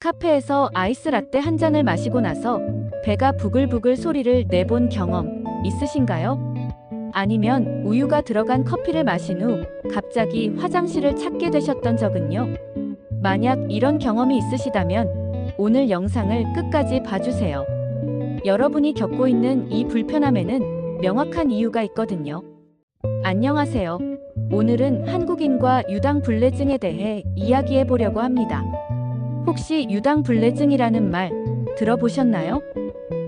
카페에서 아이스 라떼 한 잔을 마시고 나서 배가 부글부글 소리를 내본 경험 있으신가요? 아니면 우유가 들어간 커피를 마신 후 갑자기 화장실을 찾게 되셨던 적은요? 만약 이런 경험이 있으시다면 오늘 영상을 끝까지 봐주세요. 여러분이 겪고 있는 이 불편함에는 명확한 이유가 있거든요. 안녕하세요. 오늘은 한국인과 유당 불내증에 대해 이야기해 보려고 합니다. 혹시 유당 불내증이라는 말 들어보셨나요?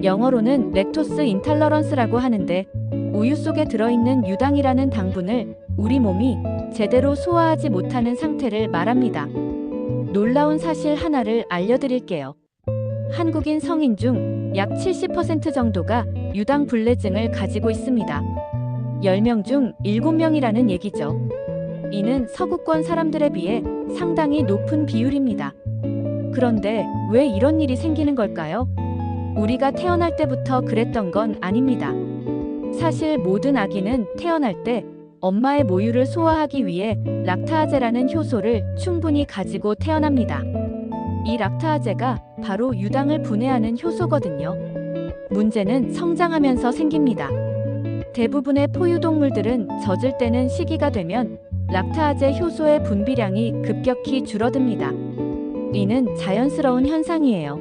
영어로는 렉토스 인탈러런스라고 하는데 우유 속에 들어있는 유당이라는 당분을 우리 몸이 제대로 소화하지 못하는 상태를 말합니다. 놀라운 사실 하나를 알려드릴게요. 한국인 성인 중 약 70% 정도가 유당 불내증을 가지고 있습니다. 10명 중 7명이라는 얘기죠. 이는 서구권 사람들에 비해 상당히 높은 비율입니다. 그런데 왜 이런 일이 생기는 걸까요? 우리가 태어날 때부터 그랬던 건 아닙니다. 사실 모든 아기는 태어날 때 엄마의 모유를 소화하기 위해 락타아제라는 효소를 충분히 가지고 태어납니다. 이 락타아제가 바로 유당을 분해하는 효소거든요. 문제는 성장하면서 생깁니다. 대부분의 포유동물들은 젖을 때는 시기가 되면 락타아제 효소의 분비량이 급격히 줄어듭니다. 이는 자연스러운 현상이에요.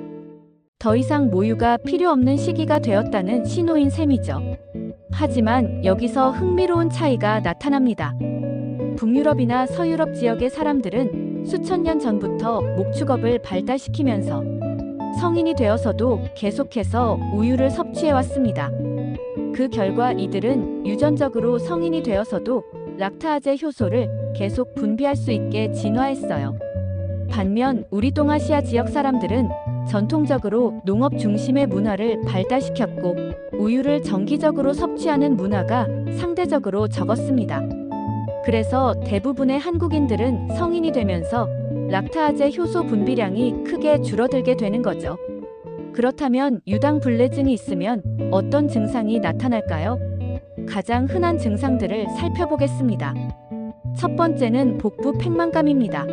더 이상 모유가 필요 없는 시기가 되었다는 신호인 셈이죠. 하지만 여기서 흥미로운 차이가 나타납니다. 북유럽이나 서유럽 지역의 사람들은 수천 년 전부터 목축업을 발달시키면서 성인이 되어서도 계속해서 우유를 섭취해 왔습니다. 그 결과 이들은 유전적으로 성인이 되어서도 락타아제 효소를 계속 분비할 수 있게 진화했어요. 반면 우리 동아시아 지역 사람들은 전통적으로 농업 중심의 문화를 발달시켰고 우유를 정기적으로 섭취하는 문화가 상대적으로 적었습니다. 그래서 대부분의 한국인들은 성인이 되면서 락타아제 효소 분비량이 크게 줄어들게 되는 거죠. 그렇다면 유당불내증이 있으면 어떤 증상이 나타날까요? 가장 흔한 증상들을 살펴보겠습니다. 첫 번째는 복부 팽만감입니다.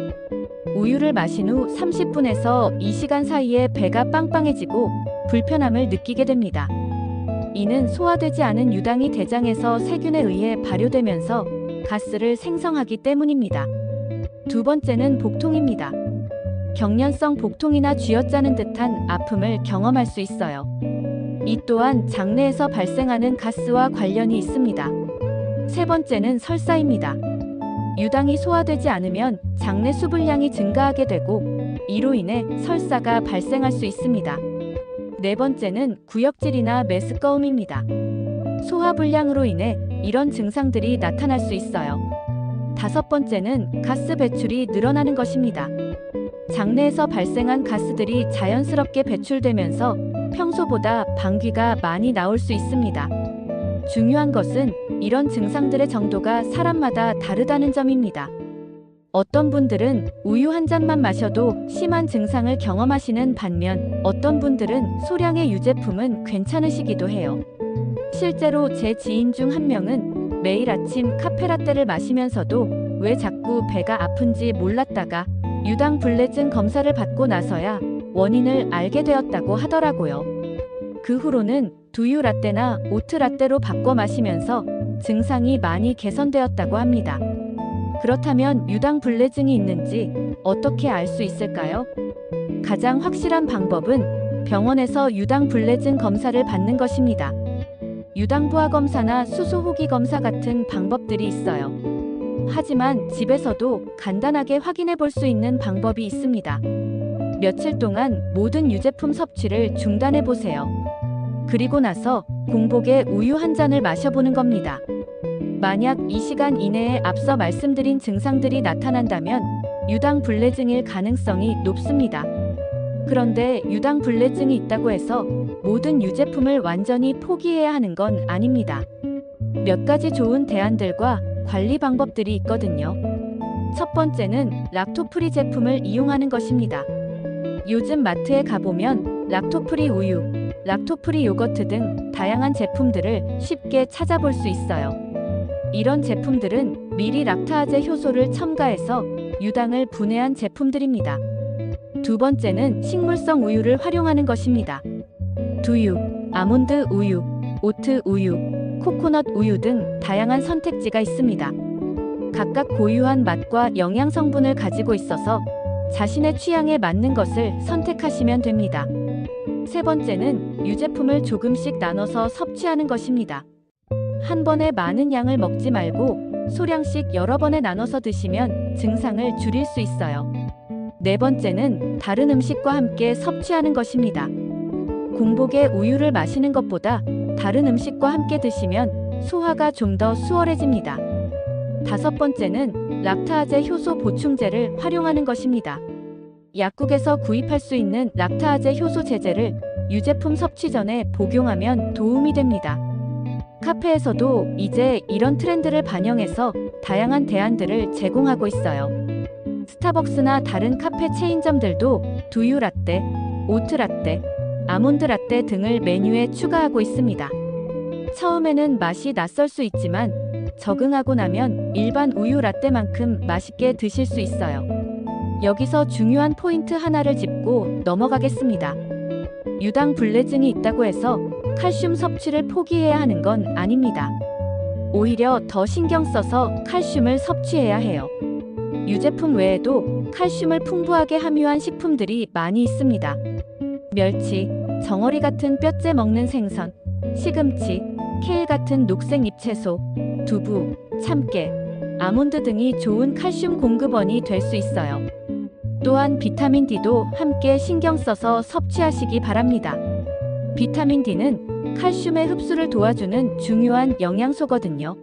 우유를 마신 후 30분에서 2시간 사이에 배가 빵빵해지고 불편함을 느끼게 됩니다. 이는 소화되지 않은 유당이 대장에서 세균에 의해 발효되면서 가스를 생성하기 때문입니다. 두 번째는 복통입니다. 경련성 복통이나 쥐어짜는 듯한 아픔을 경험할 수 있어요. 이 또한 장내에서 발생하는 가스와 관련이 있습니다. 세 번째는 설사입니다. 유당이 소화되지 않으면 장내 수분량이 증가하게 되고 이로 인해 설사가 발생할 수 있습니다. 네 번째는 구역질이나 메스꺼움입니다. 소화 불량으로 인해 이런 증상들이 나타날 수 있어요. 다섯 번째는 가스 배출이 늘어나는 것입니다. 장내에서 발생한 가스들이 자연스럽게 배출되면서 평소보다 방귀가 많이 나올 수 있습니다. 중요한 것은 이런 증상들의 정도가 사람마다 다르다는 점입니다. 어떤 분들은 우유 한 잔만 마셔도 심한 증상을 경험하시는 반면 어떤 분들은 소량의 유제품은 괜찮으시기도 해요. 실제로 제 지인 중 한 명은 매일 아침 카페라떼를 마시면서도 왜 자꾸 배가 아픈지 몰랐다가 유당불내증 검사를 받고 나서야 원인을 알게 되었다고 하더라고요. 그 후로는 두유 라떼나 오트 라떼로 바꿔 마시면서 증상이 많이 개선되었다고 합니다. 그렇다면 유당 불내증이 있는지 어떻게 알 수 있을까요? 가장 확실한 방법은 병원에서 유당 불내증 검사를 받는 것입니다. 유당부하 검사나 수소 호기 검사 같은 방법들이 있어요. 하지만 집에서도 간단하게 확인해 볼 수 있는 방법이 있습니다. 며칠 동안 모든 유제품 섭취를 중단해 보세요. 그리고 나서 공복에 우유 한 잔을 마셔보는 겁니다. 만약 이 시간 이내에 앞서 말씀드린 증상들이 나타난다면 유당 불내증일 가능성이 높습니다. 그런데 유당 불내증이 있다고 해서 모든 유제품을 완전히 포기해야 하는 건 아닙니다. 몇 가지 좋은 대안들과 관리 방법들이 있거든요. 첫 번째는 락토프리 제품을 이용하는 것입니다. 요즘 마트에 가보면 락토프리 우유, 락토프리 요거트 등 다양한 제품들을 쉽게 찾아볼 수 있어요. 이런 제품들은 미리 락타아제 효소를 첨가해서 유당을 분해한 제품들입니다. 두 번째는 식물성 우유를 활용하는 것입니다. 두유, 아몬드 우유, 오트 우유, 코코넛 우유 등 다양한 선택지가 있습니다. 각각 고유한 맛과 영양 성분을 가지고 있어서 자신의 취향에 맞는 것을 선택하시면 됩니다. 세 번째는 유제품을 조금씩 나눠서 섭취하는 것입니다. 한 번에 많은 양을 먹지 말고 소량씩 여러 번에 나눠서 드시면 증상을 줄일 수 있어요. 네 번째는 다른 음식과 함께 섭취하는 것입니다. 공복에 우유를 마시는 것보다 다른 음식과 함께 드시면 소화가 좀 더 수월해집니다. 다섯 번째는 락타아제 효소 보충제를 활용하는 것입니다. 약국에서 구입할 수 있는 락타아제 효소 제제를 유제품 섭취 전에 복용하면 도움이 됩니다. 카페에서도 이제 이런 트렌드를 반영해서 다양한 대안들을 제공하고 있어요. 스타벅스나 다른 카페 체인점들도 두유 라떼, 오트 라떼, 아몬드 라떼 등을 메뉴에 추가하고 있습니다. 처음에는 맛이 낯설 수 있지만 적응하고 나면 일반 우유 라떼만큼 맛있게 드실 수 있어요. 여기서 중요한 포인트 하나를 짚고 넘어가겠습니다. 유당 불내증이 있다고 해서 칼슘 섭취를 포기해야 하는 건 아닙니다. 오히려 더 신경 써서 칼슘을 섭취해야 해요. 유제품 외에도 칼슘을 풍부하게 함유한 식품들이 많이 있습니다. 멸치, 정어리 같은 뼈째 먹는 생선, 시금치, 케일 같은 녹색 잎채소, 두부, 참깨, 아몬드 등이 좋은 칼슘 공급원이 될 수 있어요. 또한 비타민 D도 함께 신경 써서 섭취하시기 바랍니다. 비타민 D는 칼슘의 흡수를 도와주는 중요한 영양소거든요.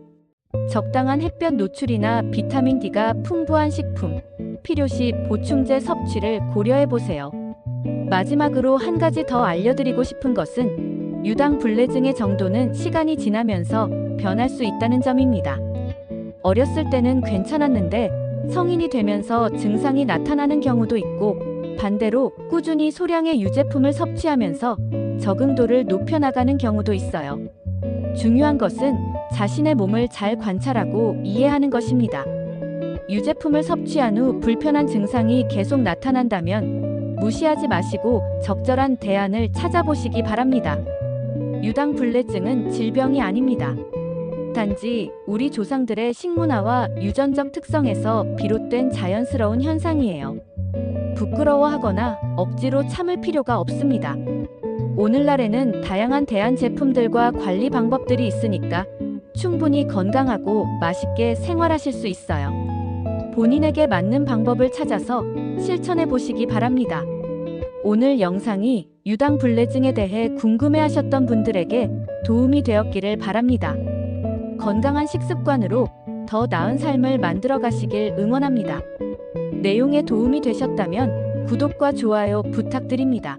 적당한 햇볕 노출이나 비타민 D가 풍부한 식품, 필요시 보충제 섭취를 고려해 보세요. 마지막으로 한 가지 더 알려드리고 싶은 것은 유당 불내증의 정도는 시간이 지나면서 변할 수 있다는 점입니다. 어렸을 때는 괜찮았는데 성인이 되면서 증상이 나타나는 경우도 있고 반대로 꾸준히 소량의 유제품을 섭취하면서 적응도를 높여나가는 경우도 있어요. 중요한 것은 자신의 몸을 잘 관찰하고 이해하는 것입니다. 유제품을 섭취한 후 불편한 증상이 계속 나타난다면 무시하지 마시고 적절한 대안을 찾아보시기 바랍니다. 유당불내증은 질병이 아닙니다. 단지 우리 조상들의 식문화와 유전적 특성에서 비롯된 자연스러운 현상이에요. 부끄러워하거나 억지로 참을 필요가 없습니다. 오늘날에는 다양한 대안 제품들과 관리 방법들이 있으니까 충분히 건강하고 맛있게 생활하실 수 있어요. 본인에게 맞는 방법을 찾아서 실천해 보시기 바랍니다. 오늘 영상이 유당 불내증에 대해 궁금해하셨던 분들에게 도움이 되었기를 바랍니다. 건강한 식습관으로 더 나은 삶을 만들어 가시길 응원합니다. 내용에 도움이 되셨다면 구독과 좋아요 부탁드립니다.